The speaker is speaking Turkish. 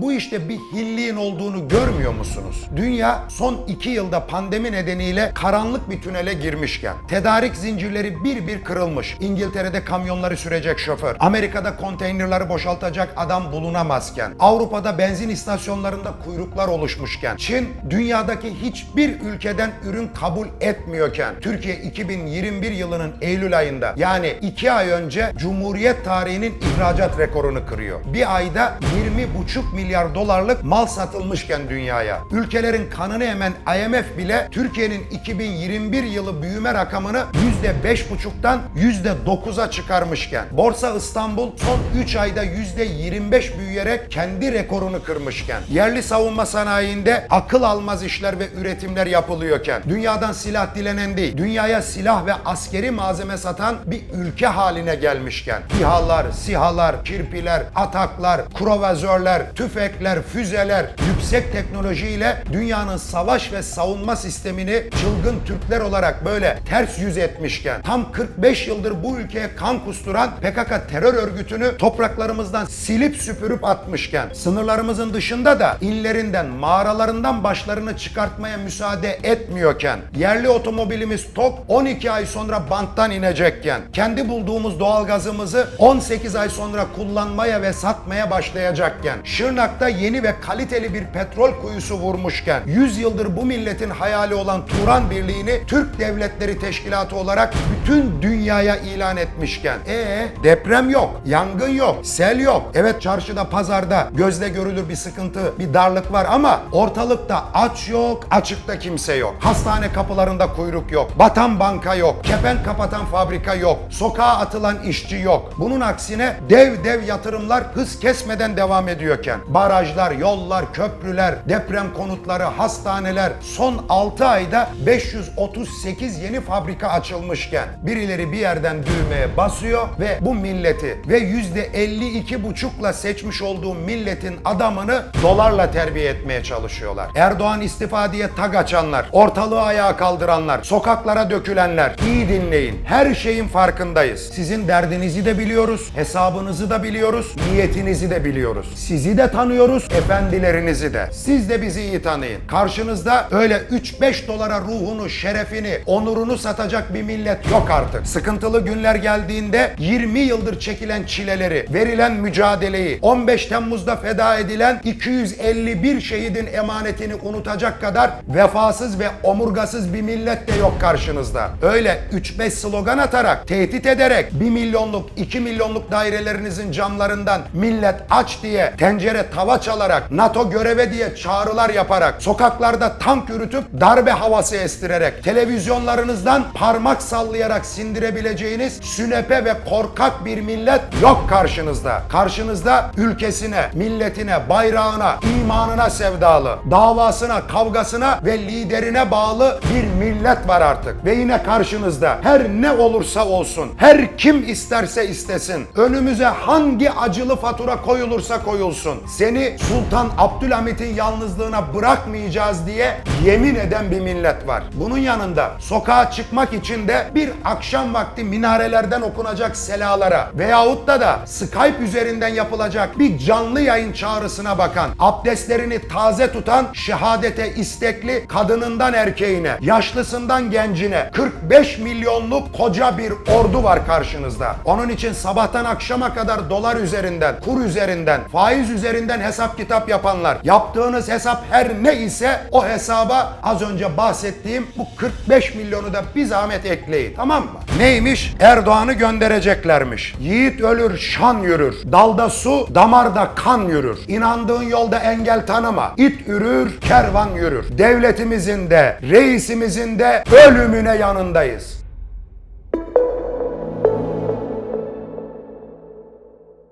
Bu işte bir hilliğin olduğunu görmüyor musunuz? Dünya son iki yılda pandemi nedeniyle karanlık bir tünele girmişken tedarik zincirleri bir bir kırılmış. İngiltere'de kamyonları sürecek şoför, Amerika'da konteynerları boşaltacak adam bulunamazken, Avrupa'da benzin istasyonlarında kuyruklar oluşmuşken, Çin dünyadaki hiçbir ülkeden ürün kabul etmiyorken, Türkiye 2021 yılının Eylül ayında yani iki ay önce Cumhuriyet tarihinin ihracat rekorunu kırıyor. Bir ayda 20,5 milyar dolarlık mal satılmışken dünyaya. Ülkelerin kanını emen IMF bile Türkiye'nin 2021 yılı büyüme rakamını %5,5'tan %9'a çıkarmışken, Borsa İstanbul son 3 ayda %25 büyüyerek kendi rekorunu kırmışken, yerli savunma sanayinde akıl almaz işler ve üretimler yapılıyorken, dünyadan silah dilenen değil, dünyaya silah ve askeri malzeme satan bir ülke haline gelmişken, İHA'lar, SİHA'lar, kirpiler, ataklar, krovazörler, tüfekler, füzeler, yüksek teknolojiyle dünyanın savaş ve savunma sistemini çılgın Türkler olarak böyle ters yüz etmişken, tam 45 yıldır bu ülkeye kan kusturan PKK terör örgütünü topraklarımızdan silip süpürüp atmışken, sınırlarımızın dışında da illerinden, mağaralarından başlarını çıkartmaya müsaade etmiyorken, yerli otomobilimiz TOK 12 ay sonra banttan inecekken, kendi bulduğumuz doğalgazımızı 18 ay sonra kullanmaya ve satmaya başlayacakken, Şırnak'ta yeni ve kaliteli bir petrol kuyusu vurmuşken, 100 yıldır bu milletin hayali olan Turan Birliği'ni Türk Devletleri Teşkilatı olarak bütün dünyaya ilan etmişken, ee deprem yok, yangın yok, sel yok. Evet çarşıda, pazarda gözle görülür bir sıkıntı, bir darlık var ama ortalıkta aç yok, açıkta kimse yok. Hastane kapılarında kuyruk yok, batan banka yok, kepen kapatan fabrika yok, sokağa atılan işçi yok. Bunun aksine dev dev yatırımlar hız kesmeden devam ediyorken, barajlar, yollar, köprüler, deprem konutları, hastaneler son 6 ayda 538 yeni fabrika açılmışken birileri bir yerden düğmeye basıyor ve bu milleti ve %52,5'la seçmiş olduğu milletin adamını dolarla terbiye etmeye çalışıyorlar. Erdoğan istifa diye tag açanlar, ortalığı ayağa kaldıranlar, sokaklara dökülenler iyi dinleyin. Her şeyin farkındayız. Sizin derdinizi de biliyoruz, hesabınızı da biliyoruz, niyetinizi de biliyoruz. Sizi de tanıyoruz, efendilerinizi de. Siz de bizi iyi tanıyın. Karşınızda öyle 3-5 dolara ruhunu, şerefini, onurunu satacak bir millet yok artık. Sıkıntılı günler geldiğinde 20 yıldır çekilen çileleri, verilen mücadeleyi, 15 Temmuz'da feda edilen 251 şehidin emanetini unutacak kadar vefasız ve omurgasız bir millet de yok karşınızda. Öyle 3-5 slogan atarak, tehdit ederek 1 milyonluk, 2 milyonluk dairelerinizin camlarından millet aç diye tencere tava çalarak, NATO göreve diye çağrılar yaparak, sokaklarda tank yürütüp darbe havası estirerek, televizyonlarınızdan parmak sallayarak sindirebileceğiniz sünepe ve korkak bir millet yok karşınızda. Karşınızda ülkesine, milletine, bayrağına, imanına sevdalı, davasına, kavgasına ve liderine bağlı bir millet var artık. Ve yine karşınızda her ne olursa olsun, her kim isterse istesin, önümüze hangi acılı fatura koyulursa koyulsun, seni Sultan Abdülhamit'in yalnızlığına bırakmayacağız diye yemin eden bir millet var. Bunun yanında sokağa çıkmak için de bir akşam vakti minarelerden okunacak selalara veyahut da da Skype üzerinden yapılacak bir canlı yayın çağrısına bakan, abdestlerini taze tutan, şehadete istekli kadınından erkeğine, yaşlısından gencine 45 milyonluk koca bir ordu var karşınızda. Onun için sabahtan akşama kadar dolar üzerinden, kur üzerinden, faiz üzerinden hesap kitap yapanlar, yaptığınız hesap her ne ise o hesaba az önce bahsettiğim bu 45 milyonu da bir zahmet ekleyin. Tamam mı? Neymiş? Erdoğan'ı göndereceklermiş. Yiğit ölür, şan yürür. Dalda su, damarda kan yürür. İnandığın yolda engel tanıma. İt ürür, kervan yürür. Devletimizin de, reisimizin de ölümüne yanındayız.